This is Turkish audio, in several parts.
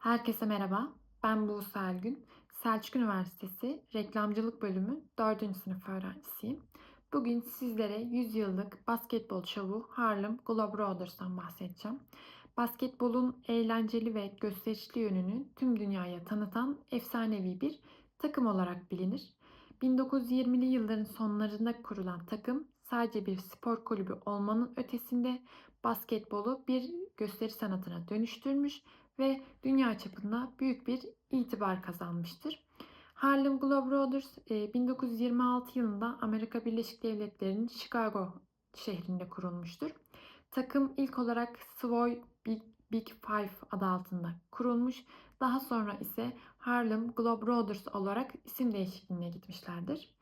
Herkese merhaba. Ben Buse Elgün. Selçuk Üniversitesi Reklamcılık Bölümü 4. sınıf öğrencisiyim. Bugün sizlere 100 yıllık basketbol şovu Harlem Globetrotters'tan bahsedeceğim. Basketbolun eğlenceli ve gösterişli yönünü tüm dünyaya tanıtan efsanevi bir takım olarak bilinir. 1920'li yılların sonlarında kurulan takım sadece bir spor kulübü olmanın ötesinde basketbolu bir gösteri sanatına dönüştürmüş ve dünya çapında büyük bir itibar kazanmıştır. Harlem Globetrotters 1926 yılında Amerika Birleşik Devletleri'nin Chicago şehrinde kurulmuştur. Takım ilk olarak Savoy Big, Big Five adı altında kurulmuş. Daha sonra ise Harlem Globetrotters olarak isim değişikliğine gitmişlerdir.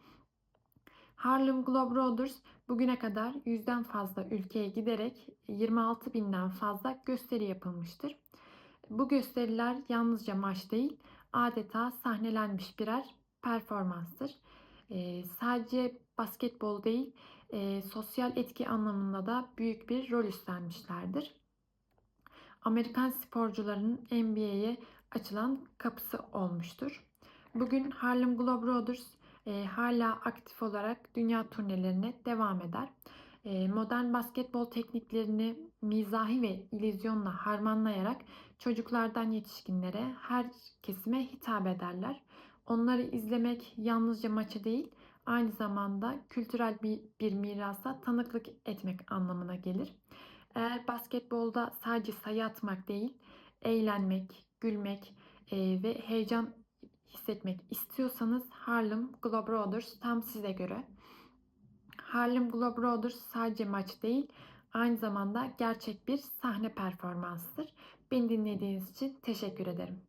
Harlem Globetrotters bugüne kadar yüzden fazla ülkeye giderek 26 binden fazla gösteri yapılmıştır. Bu gösteriler yalnızca maç değil, adeta sahnelenmiş birer performanstır. E, sadece basketbol değil, e, sosyal etki anlamında da büyük bir rol üstlenmişlerdir. Amerikan sporcuların NBA'ye açılan kapısı olmuştur. Bugün Harlem Globetrotters e, hala aktif olarak dünya turnelerine devam eder. Modern basketbol tekniklerini mizahi ve illüzyonla harmanlayarak çocuklardan yetişkinlere her kesime hitap ederler. Onları izlemek yalnızca maçı değil, aynı zamanda kültürel bir, bir mirasa tanıklık etmek anlamına gelir. Eğer basketbolda sadece sayı atmak değil, eğlenmek, gülmek e, ve heyecan hissetmek istiyorsanız Harlem Globetrotters tam size göre. Harlem Globetrotters sadece maç değil, aynı zamanda gerçek bir sahne performansıdır. Beni dinlediğiniz için teşekkür ederim.